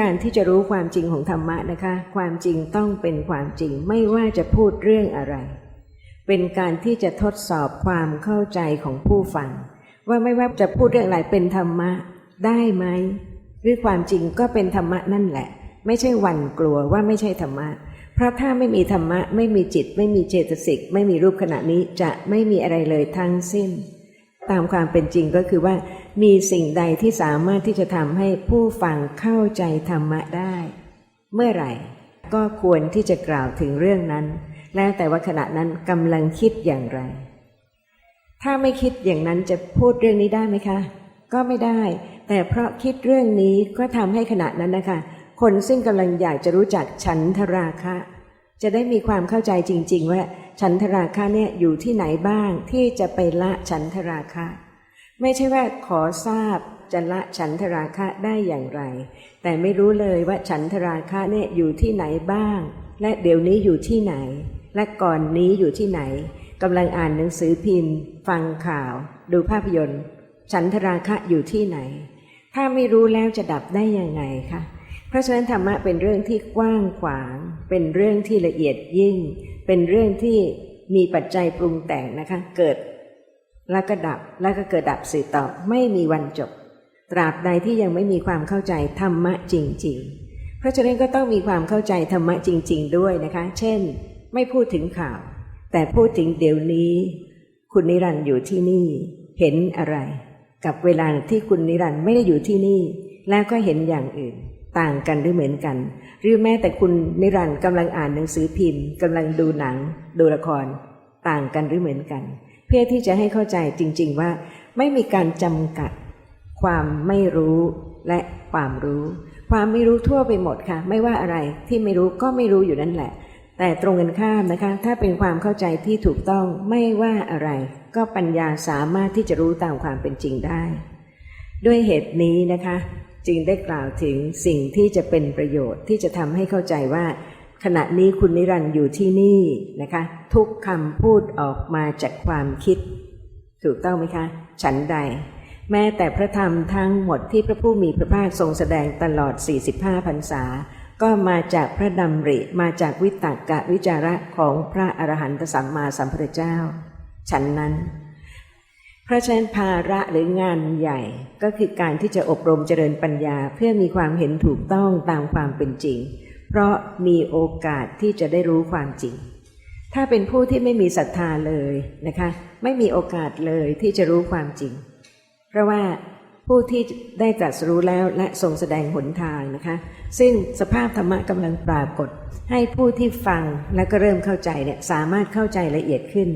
การที่จะรู้ความจริงของธรรมะนะคะ ความจริงต้องเป็นความจริงไม่ว่าจะพูดเรื่องอะไร เป็นการที่จะทดสอบความเข้าใจของผู้ฟัง ว่าไม่ว่าจะพูดเรื่องอะไรเป็นธรรมะได้ไหมหรือความจริงก็เป็นธรรมะนั่นแหละ ไม่ใช่หวั่นกลัวว่าไม่ใช่ธรรมะ เพราะถ้าไม่มีธรรมะ ไม่มีจิต ไม่มีเจตสิก ไม่มีรูปขณะนี้จะไม่มีอะไรเลยทั้งสิ้น ตามความเป็นจริงก็คือว่า มีสิ่งใดที่สามารถที่จะทำให้ผู้ฟังเข้าใจธรรมะได้ เมื่อไหร่ ก็ควรที่จะกล่าวถึงเรื่องนั้น แล้วแต่ว่าขณะนั้นกำลังคิดอย่างไร ถ้าไม่คิดอย่างนั้นจะพูดเรื่องนี้ได้ไหมคะ ก็ไม่ได้ แต่เพราะคิดเรื่องนี้ก็ทำให้ขณะนั้นนะคะ คนซึ่งกำลังอยากจะรู้จักฉันทราคะ จะได้มีความเข้าใจจริง ๆ ว่าฉันทราคะเนี่ยอยู่ที่ไหนบ้างที่จะไปละฉันทราคะ ไม่ใช่ว่าขอทราบจะละฉันทราคะได้อย่างไร แต่ไม่รู้เลยว่าฉันทราคะเนี่ยอยู่ที่ไหนบ้าง และเดี๋ยวนี้อยู่ที่ไหน และก่อนนี้อยู่ที่ไหนกำลังอ่านหนังสือพิมพ์ ฟังข่าว ดูภาพยนตร์ ฉันทราคะอยู่ที่ไหน ถ้าไม่รู้แล้วจะดับได้ยังไงคะเพราะฉะนั้นธรรมะเป็นเรื่องที่กว้างขวาง เป็นเรื่องที่ละเอียดยิ่ง เป็นเรื่องที่มีปัจจัยปรุงแต่งนะคะ เกิด แล้วก็ดับแล้วก็เกิดดับสืบต่อไม่มีวันจบ ตราบใดที่ยังไม่มีความเข้าใจธรรมะจริง ๆ เพราะฉะนั้นก็ต้องมีความเข้าใจธรรมะจริง ๆ ด้วยนะคะ เช่น ไม่พูดถึงข่าว แต่พูดถึงเดี๋ยวนี้ คุณนิรันดร์อยู่ที่นี่ เห็นอะไร กับเวลาที่คุณนิรันดร์ไม่ได้อยู่ที่นี่ แล้วก็เห็นอย่างอื่น ต่างกันหรือเหมือนกัน หรือแม้แต่คุณนิรันดร์กำลังอ่านหนังสือพิมพ์กำลังดูหนัง ดูละคร ต่างกันหรือเหมือนกัน เพื่อที่จะให้เข้าใจจริง ๆ ว่า ไม่มีการจำกัด ความไม่รู้และความรู้ ความไม่รู้ทั่วไปหมดค่ะ ไม่ว่าอะไรที่ไม่รู้ก็ไม่รู้อยู่นั่นแหละ แต่ตรงกันข้ามนะคะ ถ้าเป็นความเข้าใจที่ถูกต้องไม่ว่าอะไร ก็ปัญญาสามารถที่จะรู้ตามความเป็นจริงได้ ด้วยเหตุนี้นะคะ จึงได้กล่าวถึงสิ่งที่จะเป็นประโยชน์ที่จะทำให้เข้าใจว่า ขณะนี้คุณนิรันดร์อยู่ที่นี่นะคะ ทุกคำพูดออกมาจากความคิด ถูกต้องไหมคะ ฉันใด แม้แต่พระธรรมทั้งหมดที่พระผู้มีพระภาคทรงแสดงตลอด 45พรรษา ก็มาจากพระดำริมาจากวิตากะวิจาระของพระอรหันตสัมมาสัมพุทธเจ้า ฉันนั้นพราะฉะนั้นภาระหรืองานใหญ่ก็คือการที่จะอบรมเจริญปัญญาเพื่อมีความเห็นถูกต้องตามความเป็นจริง เพราะมีโอกาสที่จะได้รู้ความจริง ถ้าเป็นผู้ที่ไม่มีศรัทธาเลยนะคะ ไม่มีโอกาสเลยที่จะรู้ความจริง เพราะว่าผู้ที่ได้ตรัสรู้แล้วและทรงแสดงหนทางนะคะ ซึ่งสภาพธรรมะกำลังปรากฏ ให้ผู้ที่ฟังและก็เริ่มเข้าใจเนี่ยสามารถเข้าใจละเอียดขึ้น